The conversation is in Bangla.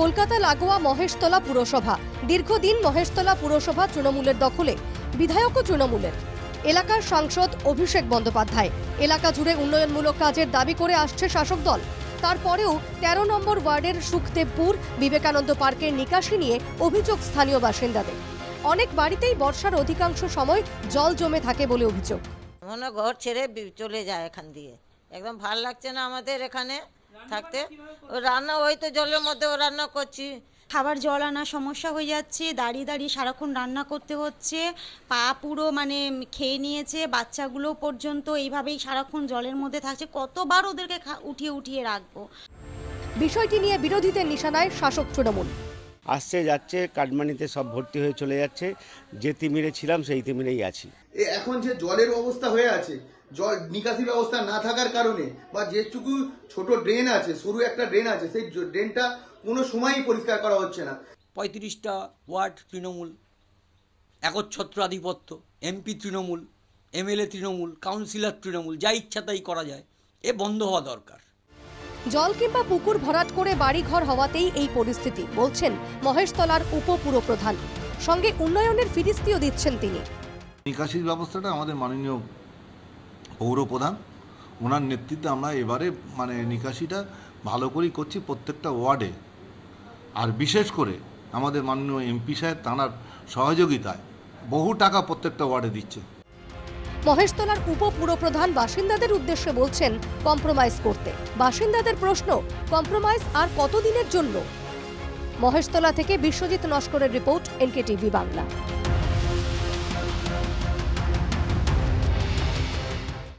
কলকাতা লাগোয়া মহেশতলা পুরসভা। দীর্ঘদিন মহেশতলা পুরসভা তৃণমূলের দখলে, বিধায়কও তৃণমূলের। এলাকার সাংসদ অভিষেক বন্দ্যোপাধ্যায়। এলাকা জুড়ে উন্নয়নমূলক কাজের দাবি করে আসছে শাসক দল। তারপরেও তেরো নম্বর ওয়ার্ডের সুখদেবপুর, বিবেকানন্দ পার্কের নিকাশি নিয়ে অভিযোগ স্থানীয় বাসিন্দাদের। অনেক বাড়িতেই বর্ষার অধিকাংশ সময় জল জমে থাকে বলে অভিযোগ। ঘর ছেড়ে চলে যায় এখান দিয়ে। একদম ভালো লাগছে না আমাদের এখানে। থাকতে? ও রান্না ওই তো জলের মধ্যে ও রান্না করছি। খাবার জল আনা সমস্যা হয়ে যাচ্ছে দাঁড়িয়ে দাঁড়িয়ে সারাক্ষণ রান্না করতে হচ্ছে পা পুরো মানে খেয়ে নিয়েছে বাচ্চাগুলো পর্যন্ত এইভাবেই সারাক্ষণ জলের মধ্যে থাকছে কতবার ওদেরকে খা- উঠিয়ে উঠিয়ে রাখব। বিষয়টি নিয়ে বিরোধীদের নিশানায় শাসক তৃণমূল। আসছে যাচ্ছে কাটমানিতে সব ভর্তি হয়ে চলে যাচ্ছে। যে তিমিরে ছিলাম সেই তিমিরেই আছি। এ এখন যে জলের অবস্থা হয়ে আছে জল নিকাশি ব্যবস্থা না থাকার কারণে বা যেটুকু ছোট ড্রেন আছে সরু একটা ড্রেন আছে সেই ড্রেনটা কোনো সময়ই পরিষ্কার করা হচ্ছে না। পঁয়ত্রিশটা ওয়ার্ড তৃণমূল একচ্ছত্র আধিপত্য M P Trinamool M L A Trinamool councillor Trinamool যা ইচ্ছা তাই করা যায় এ বন্ধ হওয়া দরকার। জল কিংবা পুকুর ভরাট করে বাড়িঘর হওয়াতেই এই পরিস্থিতি, বলছেন মহেশতলার উপপুরপ্রধান। সঙ্গে উন্নয়নের ফিরিস্তিও দিচ্ছেন তিনি। নিকাশির ব্যবস্থাটা আমাদের মাননীয় পৌরপ্রধান, ওনার নেতৃত্বে আমরা এবারে মানে নিকাশিটা ভালো করেই করছি প্রত্যেকটা ওয়ার্ডে। আর বিশেষ করে আমাদের মাননীয় এমপি সাহেব তাঁর সহযোগিতায় বহু টাকা প্রত্যেকটা ওয়ার্ডে দিচ্ছে। মহেশতলার উপপুরপ্রধান বাসিন্দাদের উদ্দেশ্যে বলছেন, কম্প্রোমাইজ করতে। বাসিন্দাদের প্রশ্ন, কম্প্রোমাইজ আর কতদিনের জন্য? মহেশতলা থেকে Biswajit নস্করের report, N K T V Bangla.